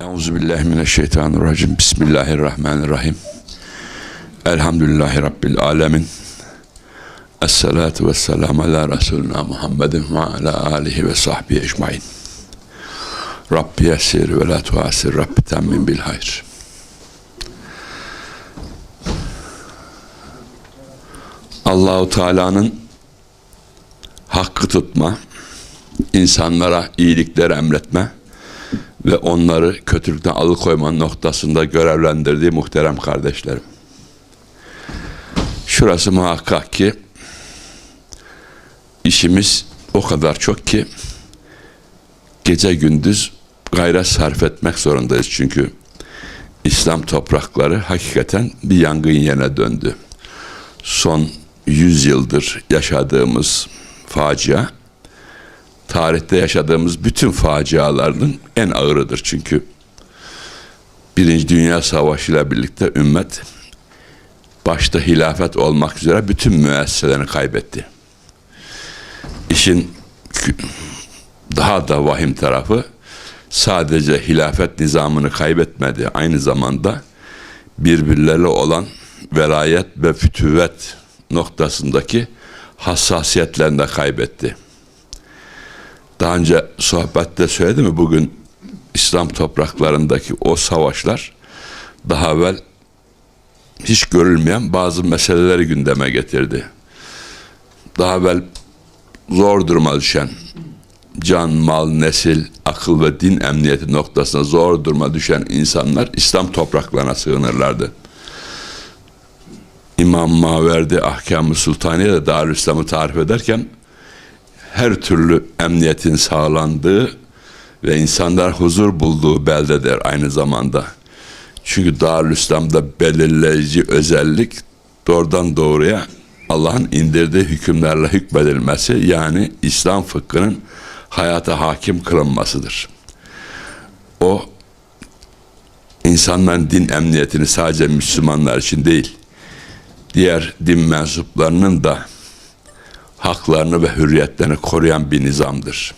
Euzubillahimineşşeytanirracim. Bismillahirrahmanirrahim. Elhamdülillahi Rabbil alemin. Esselatu vesselamu ala Resulina Muhammedin ve ala alihi ve sahbihi ecmain. Rabbi yessir ve la tuasir. Rabbi temmin bil hayr. Allahu Teala'nın hakkı tutma, insanlara iyilikler emretme ve onları kötülükten alıkoyma noktasında görevlendirdiği muhterem kardeşlerim. Şurası muhakkak ki işimiz o kadar çok ki gece gündüz gayret sarf etmek zorundayız çünkü İslam toprakları hakikaten bir yangın yerine döndü. Son 100 yıldır yaşadığımız facia tarihte yaşadığımız bütün faciaların en ağırıdır çünkü Birinci Dünya Savaşı ile birlikte ümmet başta hilafet olmak üzere bütün müesseselerini kaybetti. İşin daha da vahim tarafı sadece hilafet nizamını kaybetmedi. Aynı zamanda birbirleriyle olan velayet ve fütüvet noktasındaki hassasiyetlerini de kaybetti. Daha önce sohbette söyledim mi bugün İslam topraklarındaki o savaşlar daha evvel hiç görülmeyen bazı meseleleri gündeme getirdi. Daha evvel zor duruma düşen can, mal, nesil, akıl ve din emniyeti noktasına zor duruma düşen insanlar İslam topraklarına sığınırlardı. İmam Maverdi Ahkam-ı Sultaniye de Darülislam'ı tarif ederken her türlü emniyetin sağlandığı ve insanlar huzur bulduğu beldedir aynı zamanda. Çünkü Darülislam'da belirleyici özellik doğrudan doğruya Allah'ın indirdiği hükümlerle hükmedilmesi yani İslam fıkhının hayata hakim kılınmasıdır. O insanların din emniyetini sadece Müslümanlar için değil, diğer din mensuplarının da haklarını ve hürriyetlerini koruyan bir nizamdır.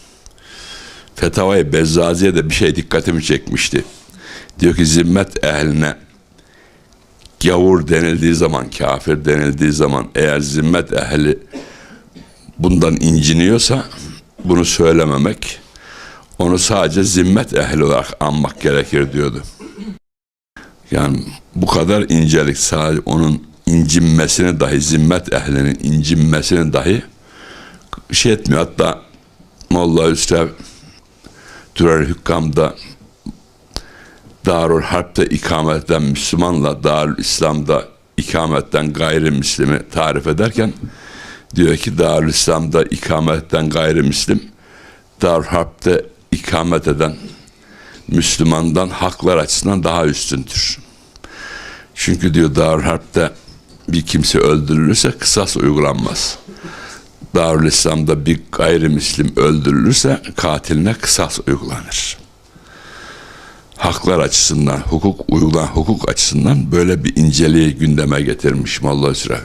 Fetavai Bezzazi'ye de bir şey dikkatimi çekmişti. Diyor ki zimmet ehline gavur denildiği zaman, kafir denildiği zaman eğer zimmet ehli bundan inciniyorsa bunu söylememek, onu sadece zimmet ehli olarak anmak gerekir diyordu. Yani bu kadar incelik sadece onun incinmesini dahi, zimmet ehlinin incinmesini dahi şey etmiyor. Hatta Molla Üstev Durar Hükkam'da Darül Harp'te ikamet eden Müslümanla Darül İslam'da ikametten gayrimüslimi tarif ederken diyor ki Darül İslam'da ikametten gayrimüslim Darül Harp'te ikamet eden Müslümandan haklar açısından daha üstündür. Çünkü diyor Darül Harp'te bir kimse öldürülürse kısas uygulanmaz. Darül İslam'da bir gayrimüslim öldürülürse katiline kısas uygulanır. Haklar açısından, hukuk uygulan hukuk açısından böyle bir inceliği gündeme getirmiş Molla Hüsrev.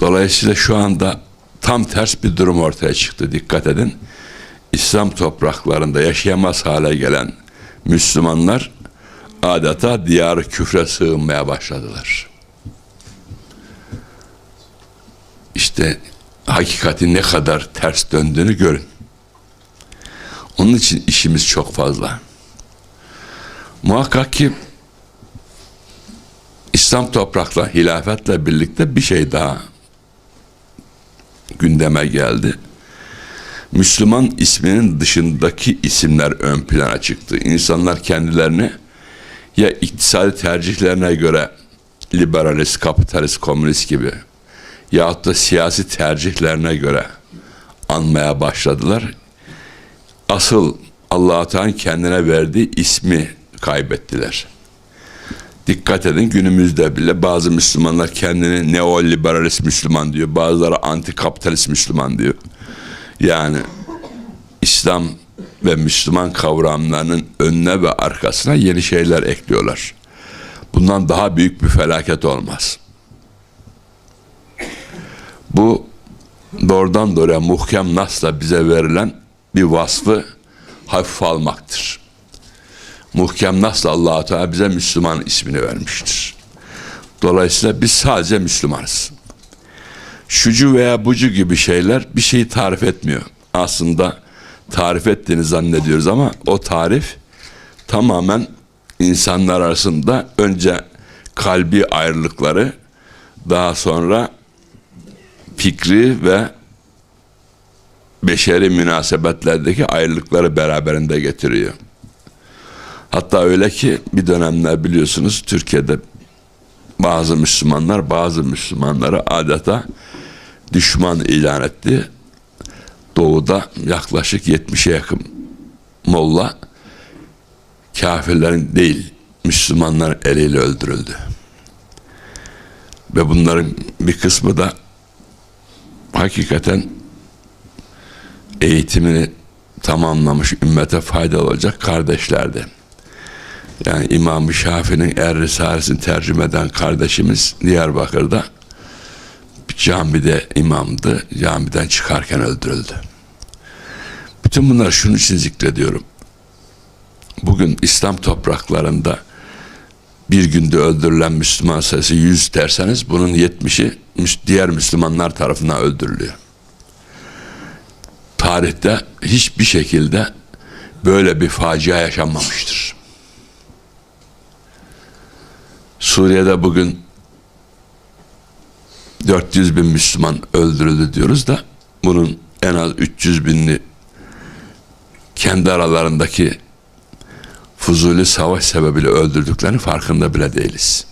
Dolayısıyla şu anda tam ters bir durum ortaya çıktı. Dikkat edin. İslam topraklarında yaşayamaz hale gelen Müslümanlar adeta diyar küfre sığınmaya başladılar. İşte hakikati ne kadar ters döndüğünü görün. Onun için işimiz çok fazla. Muhakkak ki İslam toprakla, hilafetle birlikte bir şey daha gündeme geldi. Müslüman isminin dışındaki isimler ön plana çıktı. İnsanlar kendilerini ya iktisadi tercihlerine göre liberalist, kapitalist, komünist gibi yahut da siyasi tercihlerine göre anmaya başladılar. Asıl allah Teala kendine verdiği ismi kaybettiler. Dikkat edin günümüzde bile bazı Müslümanlar kendini neoliberalist Müslüman diyor. Bazıları antikapitalist Müslüman diyor. Yani İslam ve Müslüman kavramlarının önüne ve arkasına yeni şeyler ekliyorlar. Bundan daha büyük bir felaket olmaz. Bu doğrudan doğruya muhkem nasla bize verilen bir vasfı hafife almaktır. muhkem nasıl allah Teala bize Müslüman ismini vermiştir. Dolayısıyla biz sadece Müslümanız. Şucu veya bucu gibi şeyler bir şeyi tarif etmiyor. Aslında tarif ettiğini zannediyoruz ama o tarif tamamen insanlar arasında önce kalbi ayrılıkları daha sonra fikri ve beşeri münasebetlerdeki ayrılıkları beraberinde getiriyor. Hatta öyle ki bir dönemler biliyorsunuz Türkiye'de bazı Müslümanlar bazı Müslümanları adeta düşman ilan etti. Doğuda yaklaşık 70'e yakın molla kafirlerin değil Müslümanların eliyle öldürüldü. Ve bunların bir kısmı da hakikaten eğitimini tamamlamış ümmete faydalı olacak kardeşlerdi. Yani İmam-ı Şafii'nin Er Risalesini tercüme eden kardeşimiz Diyarbakır'da camide imamdı. Camiden çıkarken öldürüldü. Bütün bunlar şunun için zikrediyorum. Bugün İslam topraklarında bir günde öldürülen Müslüman sayısı 100 derseniz bunun 70'i diğer Müslümanlar tarafından öldürülüyor. Tarihte hiçbir şekilde böyle bir facia yaşanmamıştır. Suriye'de bugün 400 bin Müslüman öldürüldü diyoruz da bunun en az 300 binli kendi aralarındaki fuzuli savaş sebebiyle öldürdüklerinin farkında bile değiliz.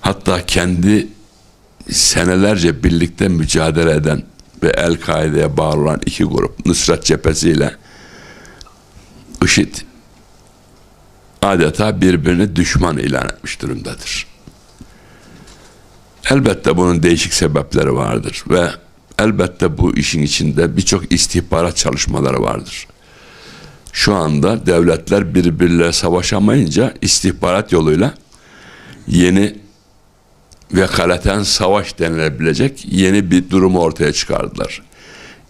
Hatta kendi senelerce birlikte mücadele eden ve El-Kaide'ye bağlı olan iki grup Nusrat Cephesi ile IŞİD adeta birbirini düşman ilan etmiş durumdadır. Elbette bunun değişik sebepleri vardır ve elbette bu işin içinde birçok istihbarat çalışmaları vardır. Şu anda devletler birbirleriyle savaşamayınca istihbarat yoluyla yeni vekaleten savaş denilebilecek yeni bir durumu ortaya çıkardılar.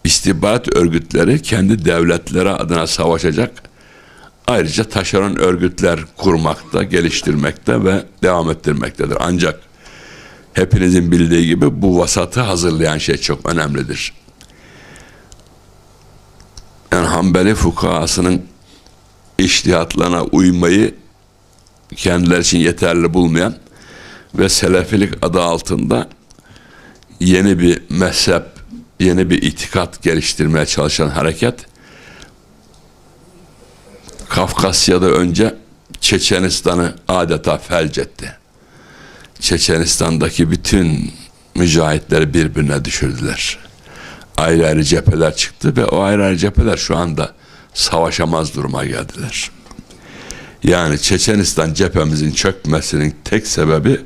İstihbarat örgütleri kendi devletleri adına savaşacak ayrıca taşeron örgütler kurmakta, geliştirmekte ve devam ettirmektedir. Ancak hepinizin bildiği gibi bu vasatı hazırlayan şey çok önemlidir. Yani Hanbeli fukahasının iştihatlarına uymayı kendileri için yeterli bulmayan ve Selefilik adı altında yeni bir mezhep, yeni bir itikat geliştirmeye çalışan hareket Kafkasya'da önce Çeçenistan'ı adeta felç etti. Çeçenistan'daki bütün mücahitleri birbirine düşürdüler. Ayrı ayrı cepheler çıktı ve o ayrı ayrı cepheler şu anda savaşamaz duruma geldiler. Yani Çeçenistan cephemizin çökmesinin tek sebebi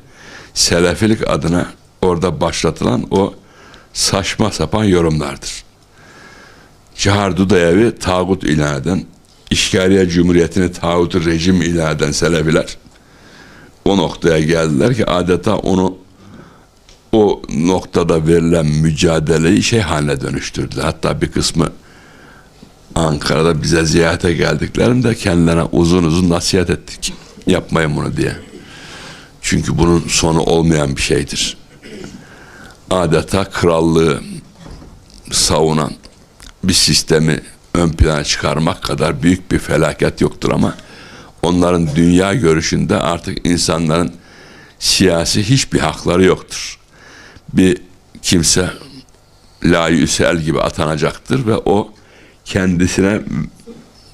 Selefilik adına orada başlatılan o saçma sapan yorumlardır. Cihar Dudayev'i tağut ilan eden, İşgaliye Cumhuriyeti'ni tağutu rejim ilan eden Selefiler o noktaya geldiler ki adeta onu o noktada verilen mücadeleyi şey haline dönüştürdüler. Hatta bir kısmı Ankara'da bize ziyarete geldiklerinde kendilerine uzun uzun nasihat ettik. Yapmayın bunu diye. Çünkü bunun sonu olmayan bir şeydir. Adeta krallığı savunan bir sistemi ön plana çıkarmak kadar büyük bir felaket yoktur ama onların dünya görüşünde artık insanların siyasi hiçbir hakları yoktur. Bir kimse la yüsel gibi atanacaktır ve o kendisine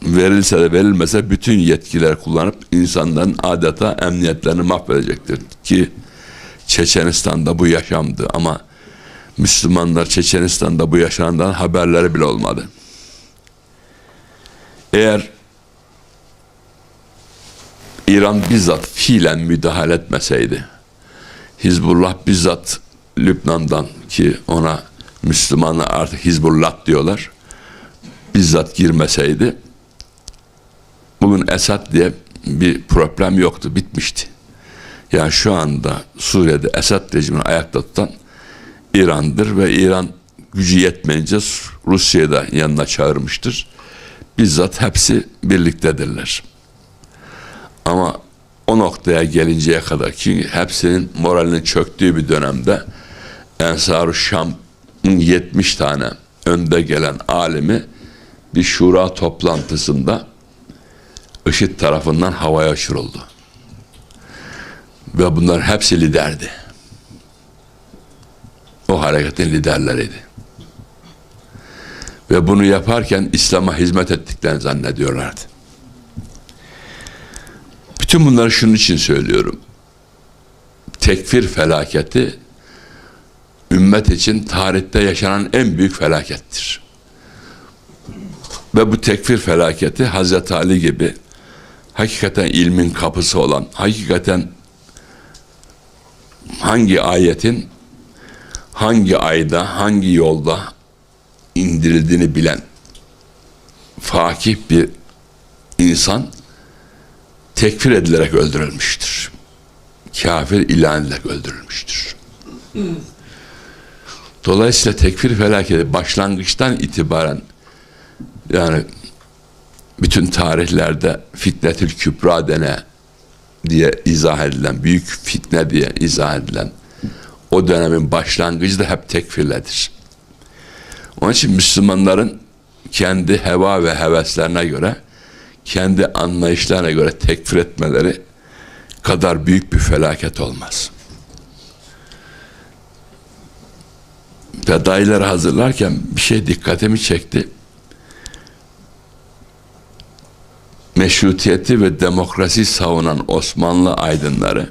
verilse de verilmese bütün yetkiler kullanıp insanların adeta emniyetlerini mahvedecektir ki Çeçenistan'da bu yaşamdı ama Müslümanlar Çeçenistan'da bu yaşanandan haberleri bile olmadı. Eğer İran bizzat fiilen müdahale etmeseydi, Hizbullah bizzat Lübnan'dan ki ona Müslümanlar artık Hizbullah diyorlar, bizzat girmeseydi, bugün Esad diye bir problem yoktu, bitmişti. Yani şu anda Suriye'de Esad rejimini ayakta tutan İran'dır ve İran gücü yetmeyince Rusya'yı da yanına çağırmıştır. Bizzat hepsi birliktedirler. Ama o noktaya gelinceye kadar ki hepsinin moralinin çöktüğü bir dönemde Ensar-ı Şam'ın 70 tane önde gelen alimi bir şura toplantısında IŞİD tarafından havaya uçuruldu. Ve bunların hepsi liderdi. O hareketin liderleriydi. Ve bunu yaparken İslam'a hizmet ettiklerini zannediyorlardı. Bütün bunları şunun için söylüyorum. Tekfir felaketi ümmet için tarihte yaşanan en büyük felakettir. Ve bu tekfir felaketi Hazreti Ali gibi hakikaten ilmin kapısı olan, hakikaten hangi ayetin hangi ayda, hangi yolda indirildiğini bilen fakih bir insan tekfir edilerek öldürülmüştür. Kafir ilan edilerek öldürülmüştür. Dolayısıyla tekfir felaketi başlangıçtan itibaren yani bütün tarihlerde fitnetül kübra dene diye izah edilen, büyük fitne diye izah edilen o dönemin başlangıcı da hep tekfirledir. Onun için Müslümanların kendi heva ve heveslerine göre, kendi anlayışlarına göre tekfir etmeleri kadar büyük bir felaket olmaz. Fedaileri hazırlarken bir şey dikkatimi çekti. Meşrutiyeti ve demokrasi savunan Osmanlı aydınları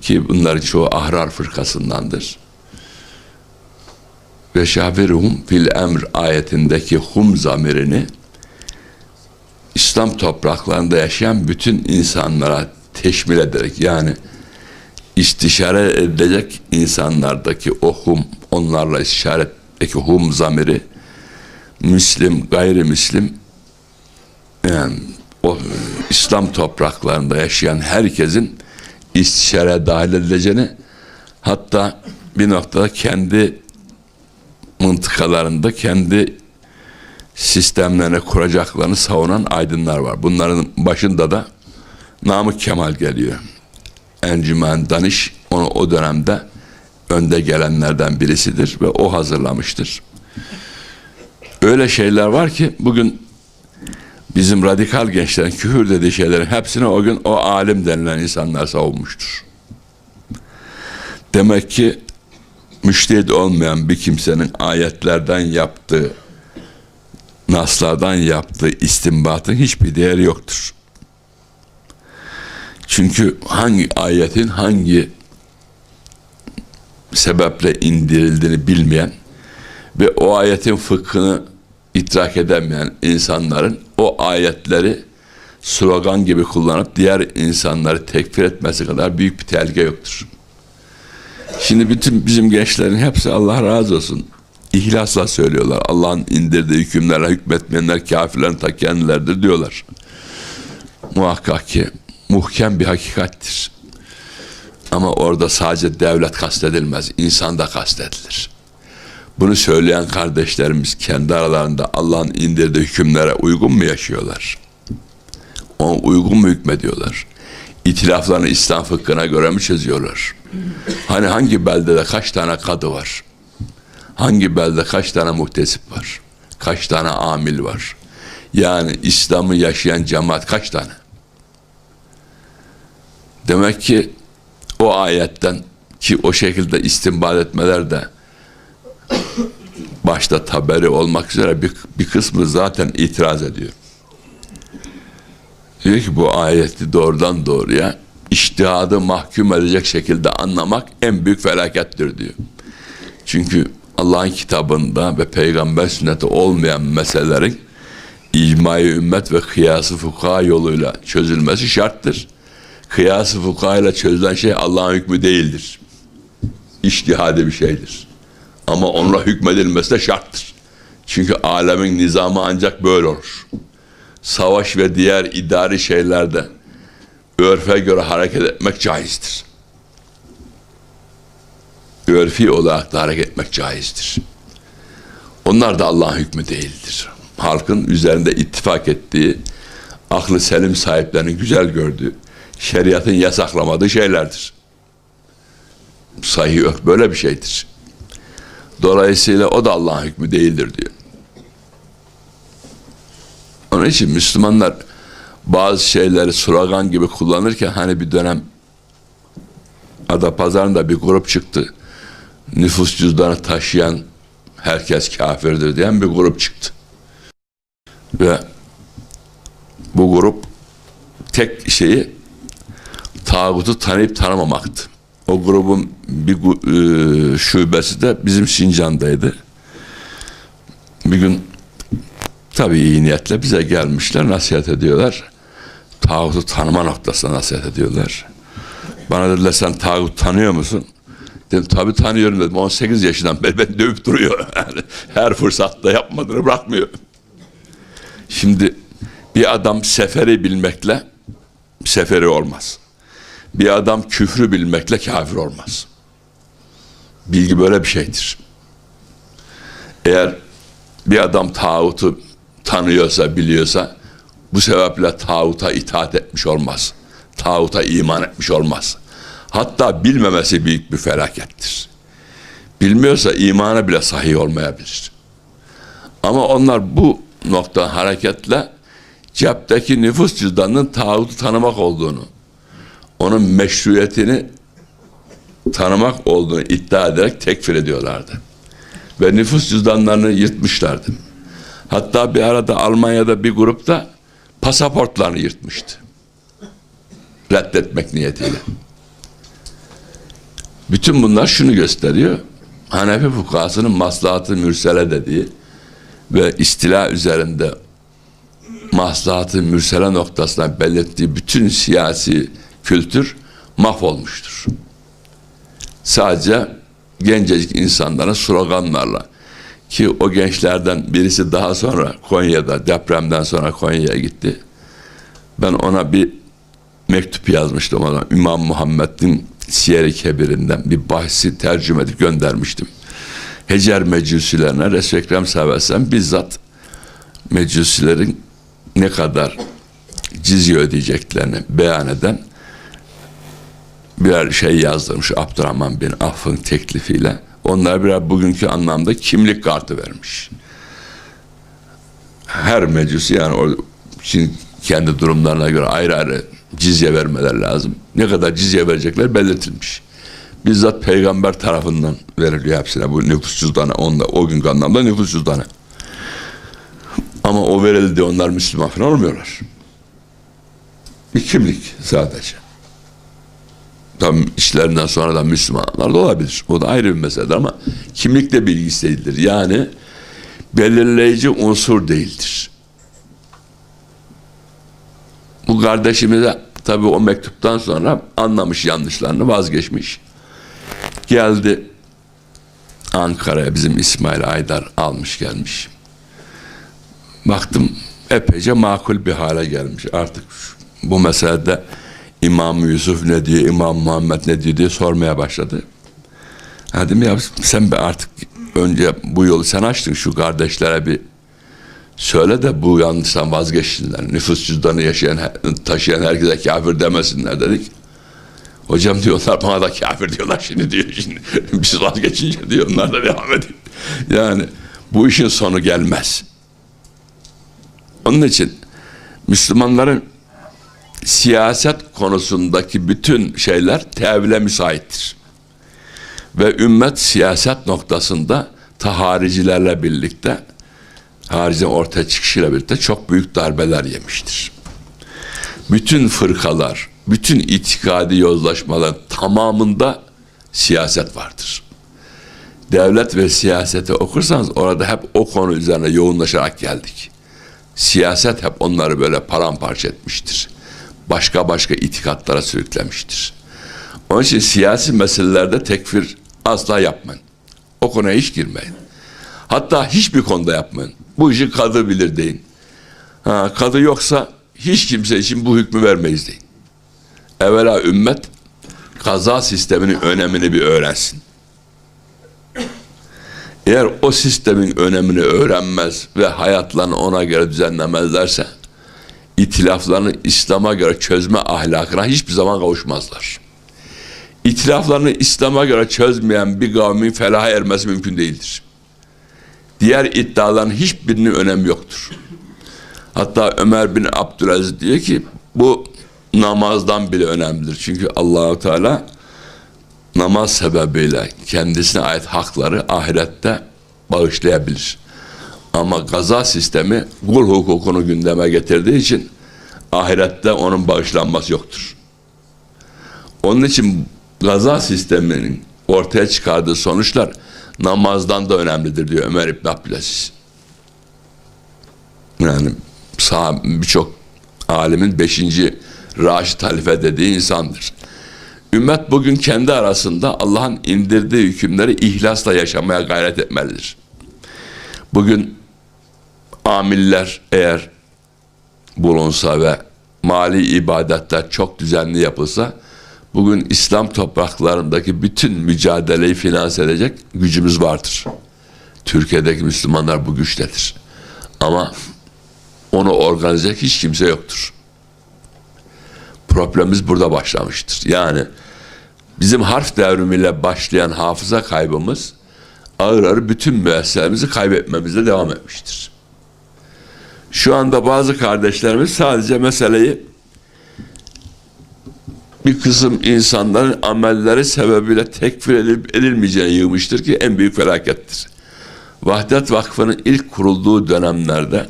ki bunların çoğu ahrar fırkasındandır. Ve şafiruhum fil emr ayetindeki hum zamirini İslam topraklarında yaşayan bütün insanlara teşmil ederek yani istişare edilecek insanlardaki o hum, onlarla istişaretteki hum zamiri Müslim, gayrimüslim yani o İslam topraklarında yaşayan herkesin istişare dahil edileceğini hatta bir noktada kendi mıntıkalarında kendi sistemlerini kuracaklarını savunan aydınlar var. Bunların başında da Namık Kemal geliyor. Encümen Danış onu o dönemde önde gelenlerden birisidir ve o hazırlamıştır. Öyle şeyler var ki bugün bizim radikal gençlerin küfür dediği şeylerin hepsini o gün o alim denilen insanlar savunmuştur. Demek ki müştehit olmayan bir kimsenin ayetlerden yaptığı naslardan yaptığı istinbatın hiçbir değeri yoktur. Çünkü hangi ayetin hangi sebeple indirildiğini bilmeyen ve o ayetin fıkhını idrak edemeyen insanların o ayetleri slogan gibi kullanıp diğer insanları tekfir etmesi kadar büyük bir tehlike yoktur. Şimdi bütün bizim gençlerin hepsi Allah razı olsun. İhlasla söylüyorlar. Allah'ın indirdiği hükümlerle hükmetmeyenler kafirlerin ta kendileridir diyorlar. Muhakkak ki muhkem bir hakikattir. Ama orada sadece devlet kastedilmez, insan da kastedilir. Bunu söyleyen kardeşlerimiz kendi aralarında Allah'ın indirdiği hükümlere uygun mu yaşıyorlar? Ona uygun mu hükmediyorlar? İtilaflarını İslam fıkhına göre mi çözüyorlar? Hani hangi beldede kaç tane kadı var? Hangi belde kaç tane muhtesip var? Kaç tane amil var? Yani İslam'ı yaşayan cemaat kaç tane? Demek ki o ayetten ki o şekilde istinbad etmeler de başta taberi olmak üzere bir, bir kısmı zaten itiraz ediyor. Diyor ki bu ayeti doğrudan doğruya iştihadı mahkum edecek şekilde anlamak en büyük felakettir diyor. Çünkü Allah'ın kitabında ve peygamber sünneti olmayan meselelerin icmai ümmet ve kıyası fukaha yoluyla çözülmesi şarttır. Kıyası fukaha ile çözülen şey Allah'ın hükmü değildir. İçtihadi bir şeydir. Ama onunla hükmedilmesi de şarttır. Çünkü alemin nizamı ancak böyle olur. Savaş ve diğer idari şeylerde örfe göre hareket etmek caizdir örfi olarak da hareket etmek caizdir. Onlar da Allah'ın hükmü değildir. Halkın üzerinde ittifak ettiği, aklı selim sahiplerinin güzel gördüğü, şeriatın yasaklamadığı şeylerdir. Sahih yok böyle bir şeydir. Dolayısıyla o da Allah'ın hükmü değildir diyor. Onun için Müslümanlar bazı şeyleri slogan gibi kullanırken hani bir dönem Adapazarı'nda bir grup çıktı. Nüfus cüzdanı taşıyan herkes kafirdir diyen bir grup çıktı. Ve bu grup tek şeyi tağutu tanıyıp tanımamaktı. O grubun bir e, şubesi de bizim Sincan'daydı. Bir gün tabii iyi niyetle bize gelmişler, nasihat ediyorlar. Tağutu tanıma noktasına nasihat ediyorlar. Bana dediler sen tağut tanıyor musun? Dedim tabii tanıyorum dedim. 18 yaşından beri beni dövüp duruyor. Yani her fırsatta yapmadığını bırakmıyor. Şimdi bir adam seferi bilmekle seferi olmaz. Bir adam küfrü bilmekle kafir olmaz. Bilgi böyle bir şeydir. Eğer bir adam tağutu tanıyorsa, biliyorsa bu sebeple tağuta itaat etmiş olmaz. Tağuta iman etmiş olmaz. Hatta bilmemesi büyük bir felakettir. Bilmiyorsa imana bile sahih olmayabilir. Ama onlar bu nokta hareketle cepteki nüfus cüzdanının tağutu tanımak olduğunu, onun meşruiyetini tanımak olduğunu iddia ederek tekfir ediyorlardı. Ve nüfus cüzdanlarını yırtmışlardı. Hatta bir arada Almanya'da bir grupta pasaportlarını yırtmıştı. Reddetmek niyetiyle. Bütün bunlar şunu gösteriyor. Hanefi fukahasının maslahatı mürsele dediği ve istila üzerinde maslahatı mürsele noktasına belirttiği bütün siyasi kültür mahvolmuştur. Sadece gencecik insanların sloganlarla ki o gençlerden birisi daha sonra Konya'da depremden sonra Konya'ya gitti. Ben ona bir mektup yazmıştım ona. İmam Muhammed'in Siyer-i Kebir'inden bir bahsi tercüme edip göndermiştim. Hecer mecusilerine Resul-i Ekrem sellem bizzat mecusilerin ne kadar cizye ödeyeceklerini beyan eden birer şey yazdırmış Abdurrahman bin Aff'ın teklifiyle. Onlar birer bugünkü anlamda kimlik kartı vermiş. Her mecusi yani o şimdi kendi durumlarına göre ayrı ayrı cizye vermeler lazım. Ne kadar cizye verecekler belirtilmiş. Bizzat peygamber tarafından veriliyor hepsine bu nüfus cüzdanı. Onda, o günkü anlamda nüfus cüzdanı. Ama o verildi onlar Müslüman falan olmuyorlar. Bir kimlik sadece. Tam işlerinden sonradan Müslümanlar da olabilir. O da ayrı bir meseledir ama kimlik de bilgisi değildir. Yani belirleyici unsur değildir. Bu kardeşimize tabii o mektuptan sonra anlamış yanlışlarını vazgeçmiş. Geldi Ankara'ya bizim İsmail Aydar almış gelmiş. Baktım epeyce makul bir hale gelmiş. Artık bu meselede İmam Yusuf ne diyor, İmam Muhammed ne diyor diye sormaya başladı. Ha dedim ya sen be artık önce bu yolu sen açtın şu kardeşlere bir söyle de bu yanlıştan vazgeçsinler. Nüfus cüzdanı yaşayan, taşıyan herkese kafir demesinler dedik. Hocam diyorlar bana da kafir diyorlar şimdi diyor. Şimdi biz vazgeçince diyor onlar da devam ediyor. Yani bu işin sonu gelmez. Onun için Müslümanların siyaset konusundaki bütün şeyler tevhile müsaittir. Ve ümmet siyaset noktasında taharicilerle birlikte haricin ortaya çıkışıyla birlikte çok büyük darbeler yemiştir. Bütün fırkalar, bütün itikadi yozlaşmalar tamamında siyaset vardır. Devlet ve siyaseti okursanız orada hep o konu üzerine yoğunlaşarak geldik. Siyaset hep onları böyle paramparça etmiştir. Başka başka itikatlara sürüklemiştir. Onun için siyasi meselelerde tekfir asla yapmayın. O konuya hiç girmeyin. Hatta hiçbir konuda yapmayın. Bu işi kadı bilir deyin. Ha, kadı yoksa hiç kimse için bu hükmü vermeyiz deyin. Evvela ümmet kaza sisteminin önemini bir öğrensin. Eğer o sistemin önemini öğrenmez ve hayatlarını ona göre düzenlemezlerse itilaflarını İslam'a göre çözme ahlakına hiçbir zaman kavuşmazlar. İtilaflarını İslam'a göre çözmeyen bir kavmin felaha ermesi mümkün değildir. Diğer iddiaların hiçbirinin önemi yoktur. Hatta Ömer bin Abdülaziz diyor ki bu namazdan bile önemlidir. Çünkü Allahu Teala namaz sebebiyle kendisine ait hakları ahirette bağışlayabilir. Ama gaza sistemi kul hukukunu gündeme getirdiği için ahirette onun bağışlanması yoktur. Onun için gaza sisteminin ortaya çıkardığı sonuçlar namazdan da önemlidir diyor Ömer İbn Abdülaziz. Yani birçok alimin beşinci Raşid halife dediği insandır. Ümmet bugün kendi arasında Allah'ın indirdiği hükümleri ihlasla yaşamaya gayret etmelidir. Bugün amiller eğer bulunsa ve mali ibadetler çok düzenli yapılsa bugün İslam topraklarındaki bütün mücadeleyi finanse edecek gücümüz vardır. Türkiye'deki Müslümanlar bu güçtedir. Ama onu organize hiç kimse yoktur. Problemimiz burada başlamıştır. Yani bizim harf devrimiyle başlayan hafıza kaybımız ağır ağır bütün müesselerimizi kaybetmemize devam etmiştir. Şu anda bazı kardeşlerimiz sadece meseleyi bir kısım insanların amelleri sebebiyle tekfir edilip edilmeyeceğine yığmıştır ki en büyük felakettir. Vahdet Vakfı'nın ilk kurulduğu dönemlerde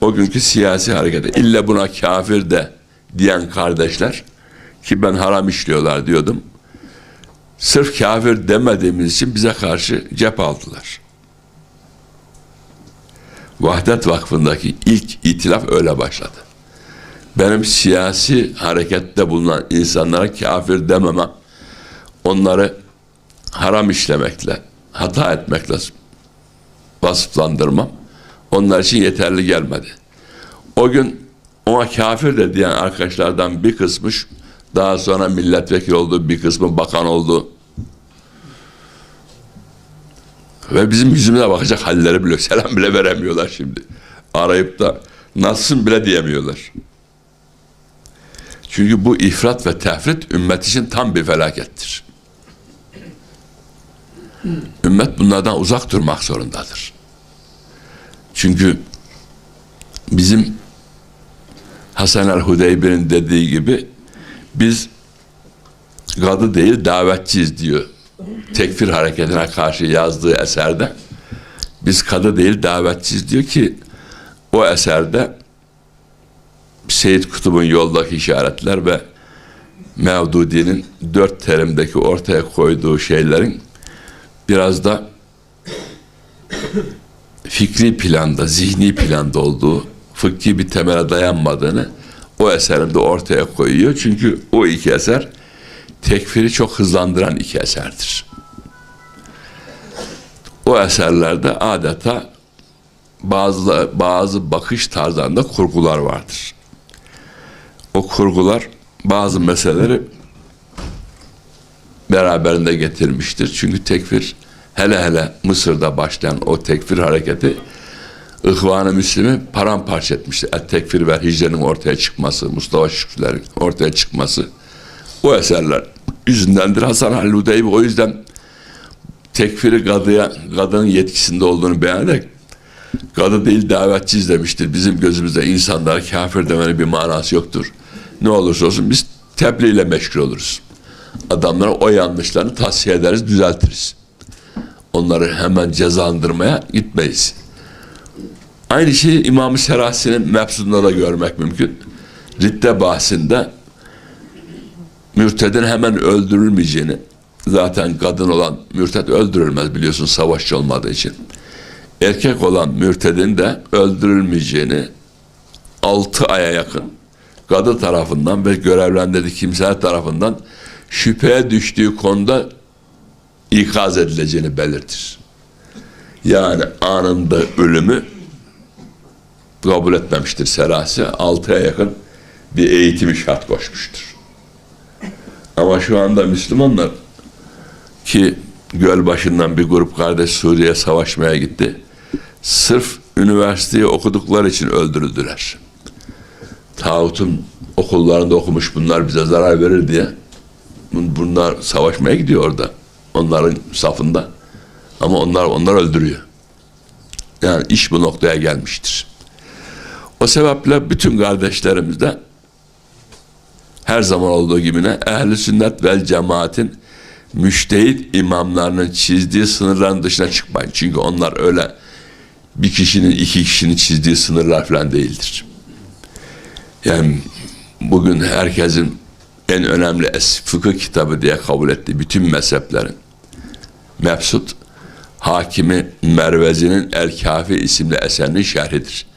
o günkü siyasi harekete illa buna kafir de diyen kardeşler ki ben haram işliyorlar diyordum. Sırf kafir demediğimiz için bize karşı cep aldılar. Vahdet Vakfı'ndaki ilk itilaf öyle başladı. Benim siyasi harekette bulunan insanlara kafir dememem, onları haram işlemekle, hata etmekle vasıflandırmam, onlar için yeterli gelmedi. O gün ona kafir de diyen arkadaşlardan bir kısmı daha sonra milletvekili oldu, bir kısmı bakan oldu. Ve bizim yüzümüze bakacak halleri bile. Selam bile veremiyorlar şimdi. Arayıp da nasılsın bile diyemiyorlar. Çünkü bu ifrat ve tefrit ümmet için tam bir felakettir. Ümmet bunlardan uzak durmak zorundadır. Çünkü bizim Hasan el-Hudeybi'nin dediği gibi biz gadı değil davetçiyiz diyor. Tekfir hareketine karşı yazdığı eserde biz kadı değil davetçiyiz diyor ki o eserde Seyyid Kutub'un yoldaki işaretler ve Mevdudi'nin dört terimdeki ortaya koyduğu şeylerin biraz da fikri planda, zihni planda olduğu, fıkhi bir temele dayanmadığını o eserinde ortaya koyuyor. Çünkü o iki eser tekfiri çok hızlandıran iki eserdir. O eserlerde adeta bazı bazı bakış tarzlarında kurgular vardır. O kurgular bazı meseleleri beraberinde getirmiştir. Çünkü tekfir hele hele Mısır'da başlayan o tekfir hareketi İhvan-ı Müslim'i paramparça etmişti. Et tekfir ve hicrenin ortaya çıkması, Mustafa Şükrü'lerin ortaya çıkması o eserler yüzündendir. Hasan Halludeybi o yüzden tekfiri kadıya, kadının yetkisinde olduğunu beyan ederek kadı değil davetçiyiz demiştir. Bizim gözümüzde insanlar kafir demenin bir manası yoktur. Ne olursa olsun biz tebliğ ile meşgul oluruz. Adamlara o yanlışlarını tavsiye ederiz, düzeltiriz. Onları hemen cezalandırmaya gitmeyiz. Aynı şeyi İmam-ı Serasi'nin mefsudunda da görmek mümkün. Ridde bahsinde mürtedin hemen öldürülmeyeceğini, zaten kadın olan mürted öldürülmez biliyorsun savaşçı olmadığı için. Erkek olan mürtedin de öldürülmeyeceğini altı aya yakın kadı tarafından ve görevlendirdiği kimseler tarafından şüpheye düştüğü konuda ikaz edileceğini belirtir. Yani anında ölümü kabul etmemiştir Serasi. Altıya yakın bir eğitimi şart koşmuştur. Ama şu anda Müslümanlar ki göl başından bir grup kardeş Suriye savaşmaya gitti. Sırf üniversiteyi okudukları için öldürüldüler. tağutun okullarında okumuş bunlar bize zarar verir diye bun- bunlar savaşmaya gidiyor orada. Onların safında. Ama onlar onlar öldürüyor. Yani iş bu noktaya gelmiştir. O sebeple bütün kardeşlerimiz de her zaman olduğu gibi ne ehli sünnet vel cemaatin müştehit imamlarının çizdiği sınırların dışına çıkmayın. Çünkü onlar öyle bir kişinin iki kişinin çizdiği sınırlar falan değildir. Yani bugün herkesin en önemli fıkıh kitabı diye kabul ettiği bütün mezheplerin Mebsut Hakimi Mervezi'nin El Kafi isimli eserinin şerhidir.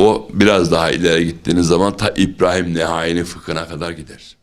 O biraz daha ileri gittiğiniz zaman ta İbrahim Nehai'nin fıkhına kadar gider.